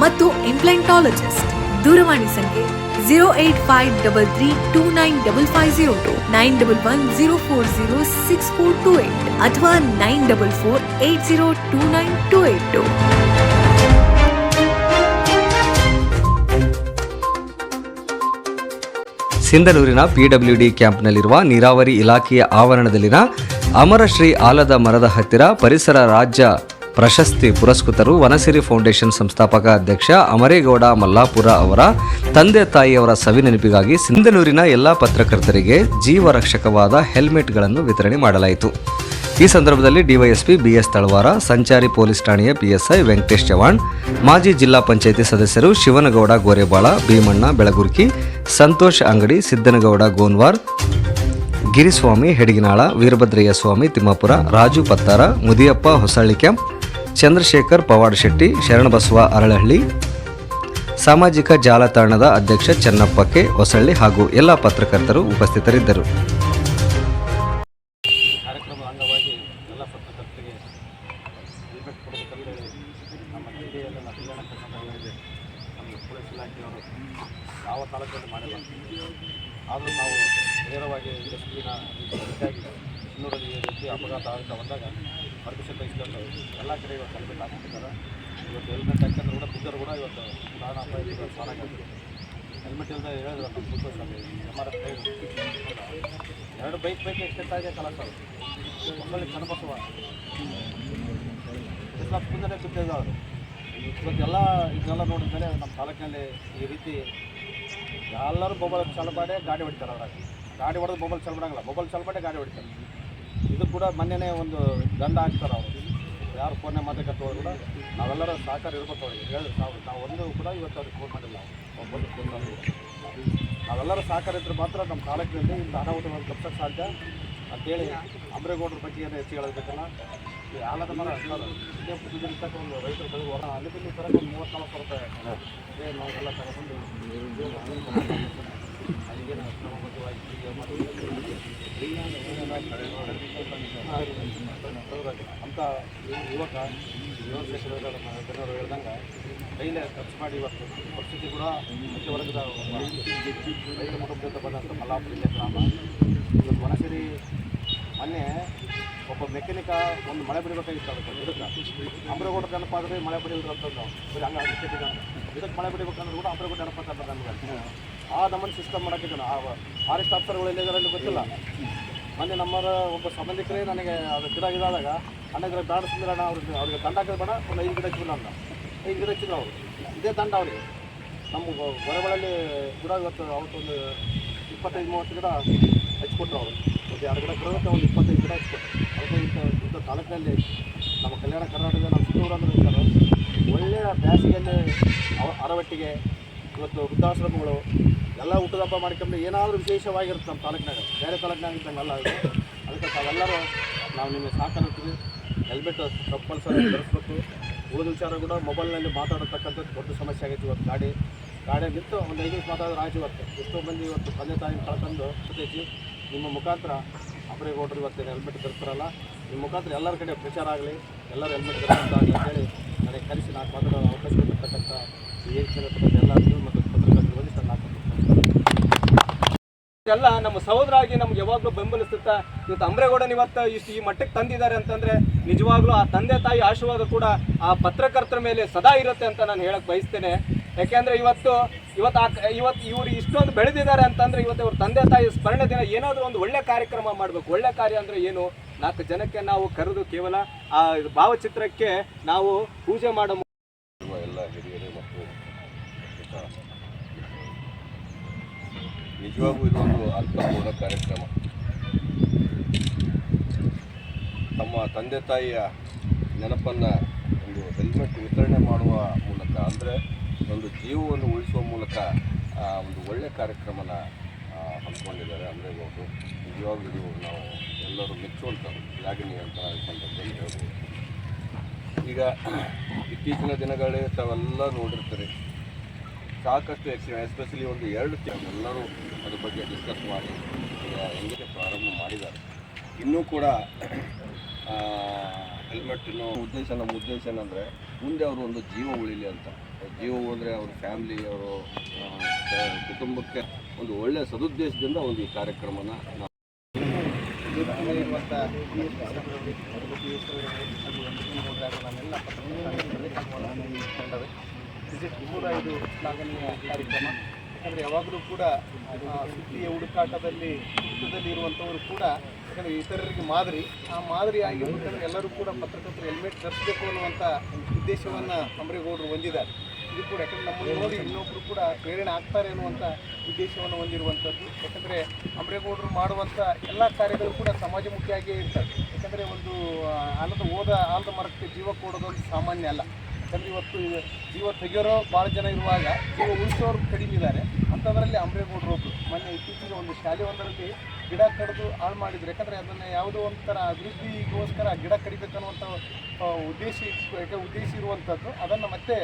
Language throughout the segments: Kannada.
ಮತ್ತು ಇಂಪ್ಲೆಂಟಾಲಜಿಸ್ಟ್ ದೂರವಾಣಿ ಸಂಖ್ಯೆ zero eight five double three two nine double five zero two nine double one zero four zero six four two eight ಅಥವಾ nine double four eight zero two nine two eight two. ಸಿಂಧನೂರಿನ PWD ಕ್ಯಾಂಪ್ನಲ್ಲಿರುವ ನೀರಾವರಿ ಇಲಾಖೆಯ ಆವರಣದಲ್ಲಿನ ಅಮರಶ್ರೀ ಆಲದ ಮರದ ಹತ್ತಿರ ಪರಿಸರ ರಾಜ್ಯ ಪ್ರಶಸ್ತಿ ಪುರಸ್ಕೃತರು ವನಸಿರಿ ಫೌಂಡೇಶನ್ ಸಂಸ್ಥಾಪಕ ಅಧ್ಯಕ್ಷ ಅಮರೇಗೌಡ ಮಲ್ಲಾಪುರ ಅವರ ತಂದೆ ತಾಯಿಯವರ ಸವಿ ನೆನಪಿಗಾಗಿ ಸಿಂಧನೂರಿನ ಎಲ್ಲ ಪತ್ರಕರ್ತರಿಗೆ ಜೀವರಕ್ಷಕವಾದ ಹೆಲ್ಮೆಟ್ಗಳನ್ನು ವಿತರಣೆ ಮಾಡಲಾಯಿತು. ಈ ಸಂದರ್ಭದಲ್ಲಿ ಡಿವೈಎಸ್ಪಿ ಬಿಎಸ್ ತಳವಾರ, ಸಂಚಾರಿ ಪೊಲೀಸ್ ಠಾಣೆಯ ಪಿಎಸ್ಐ ವೆಂಕಟೇಶ್ ಚವಾಣ್ ಮಾಜಿ ಜಿಲ್ಲಾ ಪಂಚಾಯಿತಿ ಸದಸ್ಯರು ಶಿವನಗೌಡ ಗೋರೆಬಾಳ, ಭೀಮಣ್ಣ ಬೆಳಗುರ್ಕಿ, ಸಂತೋಷ್ ಅಂಗಡಿ, ಸಿದ್ದನಗೌಡ ಗೋನ್ವಾರ್, ಗಿರಿಸ್ವಾಮಿ ಹೆಡಗಿನಾಳ, ವೀರಭದ್ರಯ್ಯ ಸ್ವಾಮಿ ತಿಮ್ಮಾಪುರ, ರಾಜು ಪತ್ತಾರ, ಮುದಿಯಪ್ಪ ಹೊಸಳ್ಳಿ ಕ್ಯಾಂಪ್ ಚಂದ್ರಶೇಖರ್ ಪವಾಡ್ ಶೆಟ್ಟಿ ಶರಣಬಸವ ಅರಳಹಳ್ಳಿ, ಸಾಮಾಜಿಕ ಜಾಲತಾಣದ ಅಧ್ಯಕ್ಷ ಚೆನ್ನಪ್ಪ ಕೆ ಹೊಸಳ್ಳಿ ಹಾಗೂ ಎಲ್ಲ ಪತ್ರಕರ್ತರು ಉಪಸ್ಥಿತರಿದ್ದರು. ಅಪಘಾತ ಆಗ್ತಾ ಬಂದಾಗ ಪರ್ಮಿಷನ್ ತೆಗೆದುಕೊಂಡು ಎಲ್ಲ ಕಡೆ ಇವತ್ತು ಹೆಲ್ಮೆಟ್ ಹಾಕ್ತಿದ್ದಾರೆ ಇವತ್ತು ಹೆಲ್ಮೆಟ್ ಹಾಕಿದ್ರೆ ಕೂಡ ಬಿದ್ದರು ಕೂಡ ಇವತ್ತು ಪ್ರಾಣ ಅಪಾಯಕ್ಕೆ ಸಾರಾಗ್ತದೆ ಹೆಲ್ಮೆಟ್ ಇಲ್ಲದೆ ಹೇಳಿದ್ರೆ ನಮ್ಮ ಸಂತೋಷ ಎಂ ಆರ್ ಎಫ್ ಎರಡು ಬೈಕ್ ಬೈಕ್ ಎಷ್ಟೆಟ್ಟಾಗೆ ಕಲಸ ಮಕ್ಕಳಿಗೆ ಕನಬಸವ ಎಲ್ಲ ಮುಂದೆ ಬಿಟ್ಟಿದ್ದಾರೆ ಇವತ್ತೆಲ್ಲ ಇದನ್ನೆಲ್ಲ ನೋಡಿದ್ಮೇಲೆ ನಮ್ಮ ತಾಲೂಕಿನಲ್ಲಿ ಈ ರೀತಿ ಎಲ್ಲರೂ ಮೊಬೈಲ್ ಚಾಲು ಗಾಡಿ ಹೊಡಿತಾರೆ ಅದ್ರಾಗ. ಗಾಡಿ ಹೊಡೆದು ಮೊಬೈಲ್ ಚಾಲು ಮೊಬೈಲ್ ಚಾಲು ಗಾಡಿ ಹೊಡಿತಾರೆ. ಇದು ಕೂಡ ಮೊನ್ನೆನೇ ಒಂದು ದಂಡ ಹಾಕ್ತಾರೆ ಅವರು. ಯಾರು ಫೋನ್ನೇ ಮಾತಾಡ್ಕೊಂಡು ಕೂಡ ನಾವೆಲ್ಲರೂ ಸಹಕಾರ ಇರ್ಬೇಕು ಅವ್ರಿಗೆ. ಹೇಳಿ, ನಾವು ನಾವು ಒಂದು ಕೂಡ ಇವತ್ತು ಅವ್ರಿಗೆ ಫೋನ್ ಮಾಡಿಲ್ಲ. ಒಬ್ಬರು ಫೋನ್ ಮಾಡಿಲ್ಲ. ನಾವೆಲ್ಲರ ಸಹಕಾರ ಇದ್ರೆ ಮಾತ್ರ ನಮ್ಮ ಕಾಲಕ್ಕೆ ಇಂಥ ಅನಾಹುತಗಳನ್ನು ತಪ್ಪಿಸೋಕ್ಕೆ ಸಾಧ್ಯ. ಅಂತೇಳಿ ಅಂಬ್ರೇಗೌಡರ ಬಗ್ಗೆ ಏನು ಹೆಚ್ಚು ಹೇಳಬೇಕಲ್ಲ? ಆಲದ ಮರ ಇದೇ ಒಂದು ರೈತರು ಬೆಳೆದು ಹೊರ ಅಲ್ಲಿ ಇಲ್ಲಿ ತರಕ್ಕೆ ಒಂದು ಮೂವತ್ತು ಸಾವಿರ ರೂಪಾಯಿ ಅದೇ ನಾವೆಲ್ಲ ತಗೊಂಡು ಅಲ್ಲಿಗೇನು ಕ್ರಮಬದ್ಧವಾಗಿ ಅಂಥ ಯುವಕ ಜನರು ಹೇಳ್ದಂಗೆ ಕೈಲೇ ಖರ್ಚು ಮಾಡಿ ಇವತ್ತು ಪರಿಸ್ಥಿತಿ ಕೂಡ ಮಧ್ಯವರ್ಗದ ರೈತ ಕುಟುಂಬದಿಂದ ಬಂದಂಥ ಮಲ್ಲಾಪುರ ಇಲ್ಲೇ ಗ್ರಾಮ ಇವತ್ತು ವನಸಿರಿ ಮೊನ್ನೆ ಒಬ್ಬ ಮೆಕ್ಯಾನಿಕ ಒಂದು ಮಳೆ ಬಿಡಬೇಕಾಗಿತ್ತು ಅದಕ್ಕೆ ಇದಕ್ಕೆ ಅಮ್ರಗೌಡ ನೆನಪಾದ್ರೆ ಮಳೆ ಬಿಡಿಲ್ಲ ಅಂತಂದು ಹಂಗೆ ಇದಕ್ಕೆ ಮಳೆ ಬಿಡಬೇಕಂದ್ರೆ ಕೂಡ ಅಮ್ರಗೌಡ ನೆನಪಾಗ್ತದೆ ನಮ್ಗೆ ಆ ನಮ್ಮನ್ನು ಸಿಸ್ಟಮ್ ಮಾಡೋಕ್ಕಿದ್ದಾನೆ ಆ ಫಾರೆಸ್ಟ್ ಆಫೀಸರ್ಗಳು ಎಲ್ಲಿದ್ದಾರೆ ಗೊತ್ತಿಲ್ಲ. ಮೊನ್ನೆ ನಮ್ಮರ ಒಬ್ಬ ಸಂಬಂಧಿಕರೇ ನನಗೆ ಅದು ಗಿಡ ಇದಾದಾಗ, ಅಣ್ಣಗ್ರೆ ಬೇಡ ಸುಂದರಣ್ಣ, ಅವ್ರಿಗೆ ಅವ್ರಿಗೆ ದಂಡ ಹಾಕಿದ ಬೇಡ ಒಂದು ಐದು ಗಿಡ ಹಚ್ಚಿಲ್ಲ ಅಂತ ಐದು ಗಿಡ ಹಚ್ಚಿಲ್ಲ ಅವರು. ಇದೇ ದಂಡ ಅವರಿಗೆ. ನಮ್ಮ ಹೊರಗಳಲ್ಲಿ ಗಿಡ ಇವತ್ತು ಅವತ್ತೊಂದು ಇಪ್ಪತ್ತೈದು, ಮೂವತ್ತು ಗಿಡ ಹಚ್ಕೊಟ್ರು ಅವರು. ಒಂದು ಎರಡು ಗಿಡ ಗಿಡಕ್ಕೆ ಒಂದು ಇಪ್ಪತ್ತೈದು ಗಿಡ ಹಚ್ಕೊಟ್ರು ಅದಕ್ಕೆ ಇಂಥ ಇಂಥ ತಾಲೂಕಿನಲ್ಲಿ ನಮ್ಮ ಕಲ್ಯಾಣ ಕರ್ನಾಟಕದ ನಮ್ಮ ಸಿದ್ದೂರು ಅಂದ್ರೆ ಒಳ್ಳೆಯ ಬ್ಯಾಸಿಗೆಯಲ್ಲಿ ಅರವಟ್ಟಿಗೆ ಇವತ್ತು ವೃದ್ಧಾಶ್ರಮಗಳು ಎಲ್ಲ ಊಟದ ಹಬ್ಬ ಮಾಡ್ಕೊಂಡು ಏನಾದರೂ ವಿಶೇಷವಾಗಿರುತ್ತೆ ನಮ್ಮ ತಾಲೂಕಿನಾಗ. ಬೇರೆ ತಾಲೂಕಿನಾಗ ಇದ್ದಂಗೆಲ್ಲ ಇದು ಅದಕ್ಕೆ ತಾವೆಲ್ಲರೂ ನಾವು ನಿಮಗೆ ಸಾಕಾಗುತ್ತೀವಿ ಹೆಲ್ಮೆಟ್ ಕಂಪಲ್ಸರಿ ಧರಿಸ್ಬೇಕು ಉಳಿದ ವಿಚಾರ ಕೂಡ ಮೊಬೈಲ್ನಲ್ಲಿ ಮಾತಾಡತಕ್ಕಂಥದ್ದು ದೊಡ್ಡ ಸಮಸ್ಯೆ ಆಗೈತೆ ಇವತ್ತು ಗಾಡಿ. ಗಾಡಿ ನಿಂತು ಒಂದು ಐದು ನಿಮಿಷ ಮಾತಾಡಿದ್ರೆ ಆಯ್ತು ಇವತ್ತು. ಎಷ್ಟೋ ಮಂದಿ ಇವತ್ತು ತಂದೆ ತಾಯಿನ ಕಳ್ಕೊಂಡು ಜೊತೆಗೆ ನಿಮ್ಮ ಮುಖಾಂತರ ಅಪರೇಗೌಡರು ಇವತ್ತು ಹೆಲ್ಮೆಟ್ ಧರಿಸ್ತಾರಲ್ಲ ನಿಮ್ಮ ಮುಖಾಂತರ ಎಲ್ಲರ ಕಡೆ ಪ್ರಚಾರ ಆಗಲಿ, ಎಲ್ಲರೂ ಹೆಲ್ಮೆಟ್ ಬರ್ತಾ ಅಂತ ಹೇಳಿ ನನಗೆ ಕರೆಸಿ ನಾಲ್ಕು ಮಾತಾಡೋ ಅವಕಾಶ ಕೊಟ್ಟಿರ್ತಕ್ಕಂಥ ಎಲ್ಲ ನಮ್ಮ ಸಹೋದರಾಗಿ ನಮ್ಗೆ ಯಾವಾಗಲೂ ಬೆಂಬಲಿಸುತ್ತಾ, ಇವತ್ತು ಅಂಬ್ರೇಗೌಡನ ಇವತ್ತು ಇಷ್ಟು ಈ ಮಟ್ಟಕ್ಕೆ ತಂದಿದ್ದಾರೆ ಅಂತಂದ್ರೆ ನಿಜವಾಗ್ಲೂ ಆ ತಂದೆ ತಾಯಿ ಆಶೀರ್ವಾದ ಕೂಡ ಆ ಪತ್ರಕರ್ತರ ಮೇಲೆ ಸದಾ ಇರುತ್ತೆ ಅಂತ ನಾನು ಹೇಳಕ್ ಬಯಸ್ತೇನೆ. ಯಾಕೆಂದ್ರೆ ಇವತ್ತು ಇವತ್ತು ಆ ಇವತ್ತು ಇವರು ಇಷ್ಟೊಂದು ಬೆಳೆದಿದ್ದಾರೆ ಅಂತಂದ್ರೆ ಇವತ್ತು ಇವ್ರ ತಂದೆ ತಾಯಿ ಸ್ಮರಣೆ ದಿನ ಏನಾದರೂ ಒಂದು ಒಳ್ಳೆ ಕಾರ್ಯಕ್ರಮ ಮಾಡಬೇಕು. ಒಳ್ಳೆ ಕಾರ್ಯ ಅಂದ್ರೆ ಏನು? ನಾಲ್ಕು ಜನಕ್ಕೆ ನಾವು ಕರೆದು ಕೇವಲ ಆ ಭಾವಚಿತ್ರಕ್ಕೆ ನಾವು ಪೂಜೆ ಮಾಡೋ ಇರುವ ಎಲ್ಲ ಹಿರಿಯರು ಮತ್ತು ಇತರ ನಿಜವಾಗೂ ಇದೊಂದು ಅರ್ಥಪೂರ್ಣ ಕಾರ್ಯಕ್ರಮ. ತಮ್ಮ ತಂದೆ ತಾಯಿಯ ನೆನಪನ್ನು ಒಂದು ಹೆಲ್ಮೆಟ್ ವಿತರಣೆ ಮಾಡುವ ಮೂಲಕ, ಅಂದರೆ ಒಂದು ಜೀವವನ್ನು ಉಳಿಸುವ ಮೂಲಕ ಒಂದು ಒಳ್ಳೆಯ ಕಾರ್ಯಕ್ರಮನ ಹಮ್ಮಿಕೊಂಡಿದ್ದಾರೆ. ಅಂದರೆ ಇವತ್ತು ನಿಜವಾಗ್ಲೂ ನಾವು ಎಲ್ಲರೂ ಮೆಚ್ಚುವಂಥದ್ದು ಲಾಗಿಣಿ ಅಂತ ಸಂದರ್ಭದಲ್ಲಿ ಹೇಳ್ಬೋದು. ಈಗ ಇತ್ತೀಚಿನ ದಿನಗಳೇ ತಾವೆಲ್ಲ ನೋಡಿರ್ತೀರಿ ಸಾಕಷ್ಟು ಎಕ್ಸಿಡೆಂಟ್ ಎಸ್ಪೆಷಲಿ ಒಂದು ಎರಡು ತಿಂಗಳು ಎಲ್ಲರೂ ಅದ್ರ ಬಗ್ಗೆ ಡಿಸ್ಕಸ್ ಮಾಡಿ ಹೆಂಗಿದೆ ಹೆಂಗೆ ಪ್ರಾರಂಭ ಮಾಡಿದ್ದಾರೆ. ಇನ್ನೂ ಕೂಡ ಹೆಲ್ಮೆಟ್ ಇನ್ನೂ ಉದ್ದೇಶ, ನಮ್ಮ ಉದ್ದೇಶ ಏನಂದರೆ, ಮುಂದೆ ಅವರು ಒಂದು ಜೀವ ಉಳಿಲಿ ಅಂತ. ಜೀವ ಹೋದರೆ ಅವ್ರ ಫ್ಯಾಮಿಲಿ ಅವರು ಕುಟುಂಬಕ್ಕೆ ಒಂದು ಒಳ್ಳೆಯ ಸದುದ್ದೇಶದಿಂದ ಒಂದು ಈ ಕಾರ್ಯಕ್ರಮನ ನಾವು ಕೂಡ ಇದು ಶ್ಲಾಘನೀಯ ಕಾರ್ಯಕ್ರಮ. ಯಾಕಂದರೆ ಯಾವಾಗಲೂ ಕೂಡ ಸುದ್ದಿಯ ಹುಡುಕಾಟದಲ್ಲಿ ಹುಡುಕದಲ್ಲಿ ಇರುವಂಥವರು ಕೂಡ, ಯಾಕಂದರೆ ಇತರರಿಗೆ ಮಾದರಿ. ಆ ಮಾದರಿ ಆಗಿರ್ಬೇಕಂದ್ರೆ ಎಲ್ಲರೂ ಕೂಡ ಪತ್ರಕರ್ತರು ಹೆಲ್ಮೆಟ್ ಧರಿಸಬೇಕು ಅನ್ನುವಂಥ ಉದ್ದೇಶವನ್ನು ಅಂಬರೇಗೌಡರು ಹೊಂದಿದ್ದಾರೆ. ಇದು ಕೂಡ ಯಾಕಂದರೆ ನಮ್ಮನ್ನು ನೋಡಿ ಇನ್ನೊಬ್ಬರು ಕೂಡ ಪ್ರೇರಣೆ ಆಗ್ತಾರೆ ಅನ್ನುವಂಥ ಉದ್ದೇಶವನ್ನು ಹೊಂದಿರುವಂಥದ್ದು. ಯಾಕಂದರೆ ಅಂಬರೇಗೌಡರು ಮಾಡುವಂಥ ಎಲ್ಲ ಕಾರ್ಯಗಳು ಕೂಡ ಸಮಾಜಮುಖಿಯಾಗಿಯೇ ಇರ್ತವೆ. ಯಾಕಂದರೆ ಒಂದು ಆಲದ ಹೋದ, ಆಲದ ಮರಕ್ಕೆ ಜೀವ ಕೊಡೋದೊಂದು ಸಾಮಾನ್ಯ ಅಲ್ಲ. ಯಾಕಂದರೆ ಇವತ್ತು ಜೀವ ತೆಗೆಯೋರು ಭಾಳ ಜನ ಇರುವಾಗ ಜೀವ ಉಳಿಸೋರು ಕಡಿಮೆ ಇದ್ದಾರೆ. ಅಂಥದ್ರಲ್ಲಿ ಅಂಬೇಗೌಡರು ಒಬ್ಬರು ಮೊನ್ನೆ ಇತ್ತೀಚೆಗೆ ಒಂದು ಶಾಲೆ ಒಂದರಲ್ಲಿ ಗಿಡ ಕಡಿದು ಹಾಳು ಮಾಡಿದ್ರು. ಯಾಕಂದರೆ ಅದನ್ನು ಯಾವುದೋ ಒಂಥರ ಅಭಿವೃದ್ಧಿಗೋಸ್ಕರ ಗಿಡ ಕಡಿಬೇಕನ್ನುವಂಥ ಉದ್ದೇಶ ಉದ್ದೇಶ ಇರುವಂಥದ್ದು. ಅದನ್ನು ಮತ್ತೆ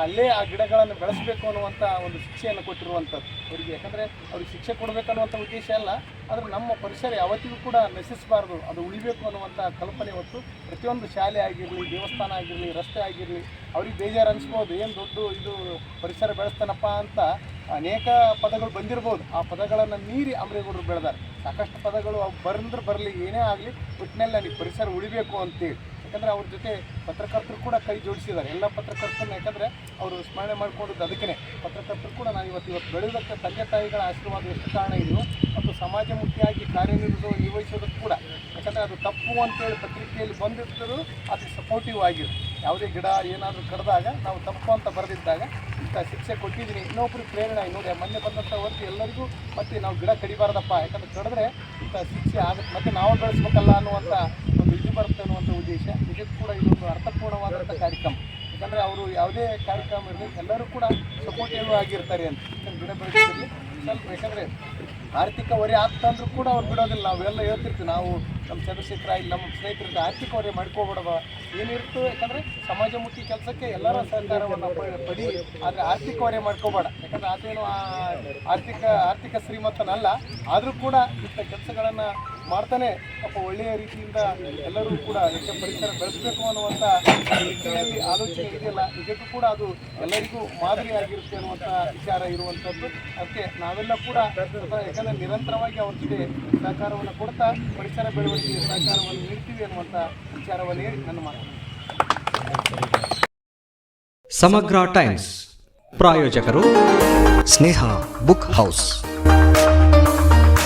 ಅಲ್ಲೇ ಆ ಗಿಡಗಳನ್ನು ಬೆಳೆಸಬೇಕು ಅನ್ನುವಂಥ ಒಂದು ಶಿಕ್ಷೆಯನ್ನು ಕೊಟ್ಟಿರುವಂಥದ್ದು ಅವರಿಗೆ. ಯಾಕಂದರೆ ಅವ್ರಿಗೆ ಶಿಕ್ಷೆ ಕೊಡಬೇಕನ್ನುವಂಥ ಉದ್ದೇಶ ಅಲ್ಲ, ಆದರೆ ನಮ್ಮ ಪರಿಸರ ಯಾವತ್ತಿಗೂ ಕೂಡ ನಶಿಸಬಾರ್ದು, ಅದು ಉಳಿಬೇಕು ಅನ್ನುವಂಥ ಕಲ್ಪನೆ ಹೊತ್ತು ಪ್ರತಿಯೊಂದು ಶಾಲೆ ಆಗಿರಲಿ, ದೇವಸ್ಥಾನ ಆಗಿರಲಿ, ರಸ್ತೆ ಆಗಿರಲಿ, ಅವ್ರಿಗೆ ಬೇಜಾರು ಅನಿಸ್ಬೋದು ಏನು ದೊಡ್ಡ ಇದು ಪರಿಸರ ಬೆಳೆಸ್ತಾನಪ್ಪ ಅಂತ ಅನೇಕ ಪದಗಳು ಬಂದಿರ್ಬೋದು. ಆ ಪದಗಳನ್ನು ಮೀರಿ ಅಮರೇಗೌಡರು ಬೆಳೆದಾರೆ. ಸಾಕಷ್ಟು ಪದಗಳು ಅವು ಬರಂದ್ರೆ ಬರಲಿ, ಏನೇ ಆಗಲಿ ಒಟ್ಟಿನಲ್ಲಿ ನನಗೆ ಪರಿಸರ ಉಳಿಬೇಕು ಅಂತೇಳಿ. ಯಾಕಂದರೆ ಅವ್ರ ಜೊತೆ ಪತ್ರಕರ್ತರು ಕೂಡ ಕೈ ಜೋಡಿಸಿದ್ದಾರೆ. ಎಲ್ಲ ಪತ್ರಕರ್ತರನ್ನ ಯಾಕಂದರೆ ಅವರು ಸ್ಮರಣೆ ಮಾಡ್ಕೊಂಡದ್ದು ಅದಕ್ಕೇ ಪತ್ರಕರ್ತರು ಕೂಡ ನಾನು ಇವತ್ತು ಇವತ್ತು ಬೆಳೆಯೋದಕ್ಕೆ ತಂದೆ ತಾಯಿಗಳ ಆಶೀರ್ವಾದ ಎಷ್ಟು ಕಾರಣ ಇದೆಯೋ ಮತ್ತು ಸಮಾಜಮುಖಿಯಾಗಿ ಕಾರ್ಯನಿರ್ವಹಿಸೋ ನಿರ್ವಹಿಸೋದಕ್ಕೆ ಕೂಡ. ಯಾಕಂದರೆ ಅದು ತಪ್ಪು ಅಂತೇಳಿ ಪತ್ರಿಕೆಯಲ್ಲಿ ಬಂದಿದ್ದರೂ ಅದು ಸಪೋರ್ಟಿವ್ ಆಗಿರು ಯಾವುದೇ ಗಿಡ ಏನಾದರೂ ಕಡ್ದಾಗ ನಾವು ತಪ್ಪು ಅಂತ ಬರೆದಿದ್ದಾಗ ಇಂಥ ಶಿಕ್ಷೆ ಕೊಟ್ಟಿದ್ದೀನಿ. ಇನ್ನೊಬ್ರಿಗೆ ಪ್ರೇರಣೆ, ನೋಡಿ ಮೊನ್ನೆ ಬಂದಂಥ ಹೊರತು ಎಲ್ಲರಿಗೂ ಮತ್ತೆ ನಾವು ಗಿಡ ಕಡಿಬಾರ್ದಪ್ಪ. ಯಾಕಂದ್ರೆ ಕಡಿದ್ರೆ ಇಂಥ ಶಿಕ್ಷೆ ಆಗುತ್ತೆ. ಮತ್ತೆ ನಾವು ಬೆಳೆಸ್ಬೇಕಲ್ಲ ಅನ್ನುವಂಥ ಒಂದು ಬರುತ್ತೆ ಅನ್ನುವಂಥ ಉದ್ದೇಶ. ನಿಜಕ್ಕೂ ಕೂಡ ಇದೊಂದು ಅರ್ಥಪೂರ್ಣವಾದಂಥ ಕಾರ್ಯಕ್ರಮ. ಯಾಕಂದರೆ ಅವರು ಯಾವುದೇ ಕಾರ್ಯಕ್ರಮ ಇರಲಿ ಎಲ್ಲರೂ ಕೂಡ ಸಪೋರ್ಟಿವ್ ಆಗಿರ್ತಾರೆ ಅಂತ. ಬಿಡ ಗಿಡ ಬೆಳೆಸೋದ್ರಲ್ಲಿ ಸ್ವಲ್ಪ ಯಾಕಂದರೆ ಆರ್ಥಿಕ ಹೊರೆ ಆಗ್ತಂದ್ರೂ ಕೂಡ ಅವ್ರು ಬಿಡೋದಿಲ್ಲ. ನಾವೆಲ್ಲ ಹೇಳ್ತಿರ್ತೀವಿ ನಾವು ನಮ್ಮ ಚಂದ್ರಶೇಖರ ಇಲ್ಲಿ ನಮ್ಮ ಸ್ನೇಹಿತರಿಂದ ಆರ್ಥಿಕ ಹೊರೆ ಮಾಡ್ಕೋಬಿಡವ ಏನಿರುತ್ತೋ ಯಾಕಂದರೆ ಸಮಾಜಮುಖಿ ಕೆಲಸಕ್ಕೆ ಎಲ್ಲರ ಸಹಕಾರವನ್ನು ಪಡಿ ಆದರೆ ಆರ್ಥಿಕ ಹೊರೆ ಮಾಡ್ಕೋಬೇಡ. ಯಾಕಂದರೆ ಅದೇನು ಆ ಆರ್ಥಿಕ ಆರ್ಥಿಕ ಶ್ರೀಮಂತನಲ್ಲ. ಆದರೂ ಕೂಡ ಇಂಥ ಕೆಲಸಗಳನ್ನು ಮಾಡ್ತಾನೆ. ಪಾಪ ಒಳ್ಳೆಯ ರೀತಿಯಿಂದ ಎಲ್ಲರೂ ಕೂಡ ಯಾಕೆ ಪರಿಸರ ಬೆಳೆಸಬೇಕು ಅನ್ನುವಂಥ ರೀತಿಯಲ್ಲಿ ಆಲೋಚನೆ ಇದೆಯಲ್ಲ ನಿಜಕ್ಕೂ ಕೂಡ ಅದು ಎಲ್ಲರಿಗೂ ಮಾದರಿಯಾಗಿರುತ್ತೆ ಅನ್ನುವಂಥ ವಿಚಾರ ಇರುವಂಥದ್ದು ಅದಕ್ಕೆ ನಾವೆಲ್ಲ ಕೂಡ ಯಾಕಂದರೆ ನಿರಂತರವಾಗಿ ಅವ್ರ ಜೊತೆ ಸಹಕಾರವನ್ನು ಕೊಡ್ತಾ ಪರಿಸರ ಬೆಳವಣಿಗೆ ಸಹಕಾರವನ್ನು ನೀಡ್ತೀವಿ ಅನ್ನುವಂಥ ವಿಚಾರವನ್ನು ಹೇಳಿ ನನ್ನ ಮಾತು. ಸಮಗ್ರ ಟೈಮ್ಸ್. ಪ್ರಾಯೋಜಕರು ಸ್ನೇಹ ಬುಕ್ ಹೌಸ್.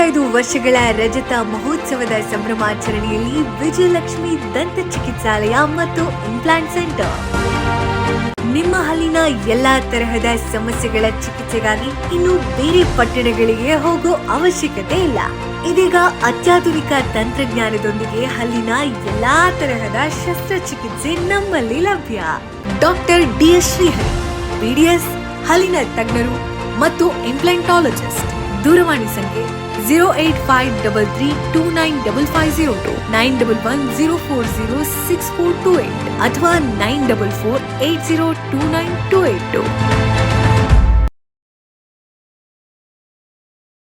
ಇಪ್ಪತ್ತೈದು ವರ್ಷಗಳ ರಜತ ಮಹೋತ್ಸವದ ಸಂಭ್ರಮಾಚರಣೆಯಲ್ಲಿ ವಿಜಯಲಕ್ಷ್ಮಿ ದಂತ ಚಿಕಿತ್ಸಾಲಯ ಮತ್ತು ಇಂಪ್ಲಾಂಟ್ ಸೆಂಟರ್ ನಿಮ್ಮ ಹಲ್ಲಿನ ಎಲ್ಲಾ ತರಹದ ಸಮಸ್ಯೆಗಳ ಚಿಕಿತ್ಸೆಗಾಗಿ ಇನ್ನು ಬೇರೆ ಪಟ್ಟಣಗಳಿಗೆ ಹೋಗೋ ಅವಶ್ಯಕತೆ ಇಲ್ಲ. ಇದೀಗ ಅತ್ಯಾಧುನಿಕ ತಂತ್ರಜ್ಞಾನದೊಂದಿಗೆ ಹಲ್ಲಿನ ಎಲ್ಲಾ ತರಹದ ಶಸ್ತ್ರಚಿಕಿತ್ಸೆ ನಮ್ಮಲ್ಲಿ ಲಭ್ಯ. ಡಾಕ್ಟರ್ ಡಿಎಸ್ ಶ್ರೀಹರಿ ಬಿಡಿಎಸ್ ಹಲ್ಲಿನ ತಜ್ಞರು ಮತ್ತು ಇಂಪ್ಲಾಂಟಾಲಜಿಸ್ಟ್ ದೂರವಾಣಿ ಸಂಖ್ಯೆ zero eight five double three two nine double five zero two nine double one zero four zero six four two eight ಅಥವಾ nine double four eight zero two nine two eight two